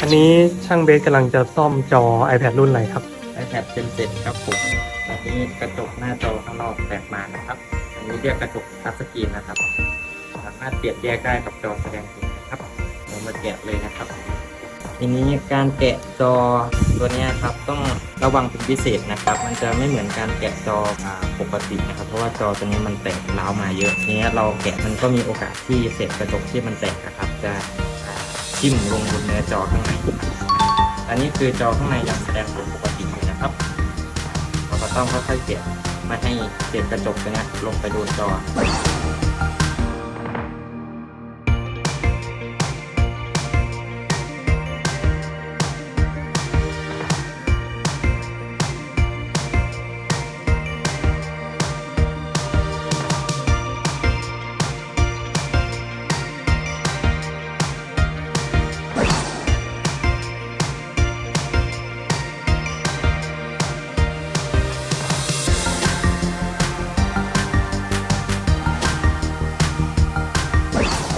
อันนี้ช่างเบสกำลังจะซ่อมจอ iPad รุ่นอะไรครับ iPad Gen 7ครับผมอันนี้กระจกหน้าจอข้างนอกแตกมานะครับ อันนี้เรียกกระจกทัชสกรีนนะครับ สามารถเปรียบแยกได้กับจอแสดงผลนะครับเรามาแกะเลยนะครับ ทีนี้การแกะจอตัวนี้ครับต้องระวังเป็นพิเศษนะครับ มันจะไม่เหมือนการแกะจอปกตินะครับ เพราะว่าจอตัวนี้มันแตกร้าวมาเยอะทีนี้เราแกะมันก็มีโอกาสที่เศษกระจกที่มันแตกนะครับ จะ ทิ่มลงบนเนื้อจอข้างใน อันนี้คือจอข้างในยังแสดงผลปกติอยู่นะครับ เราก็ต้องค่อยๆเกะไม่ให้เศษกระจกตัวเนี้ยลงไปโดนจอ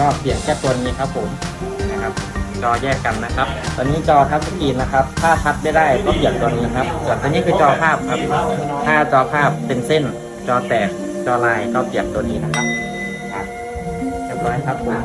ก็เปลี่ยนแค่ตัวนี้ครับผมนะครับจอแยกกันนะครับ ตอนนี้จอทัชสกรีนนะครับ ถ้าทัชไม่ได้ก็เปลี่ยนตัวนี้ครับ ส่วนตัวนี้คือจอภาพครับ ถ้าจอภาพเป็นเส้น จอแตก จอลายก็เปลี่ยนตัวนี้นะครับครับเรียบร้อยครับผม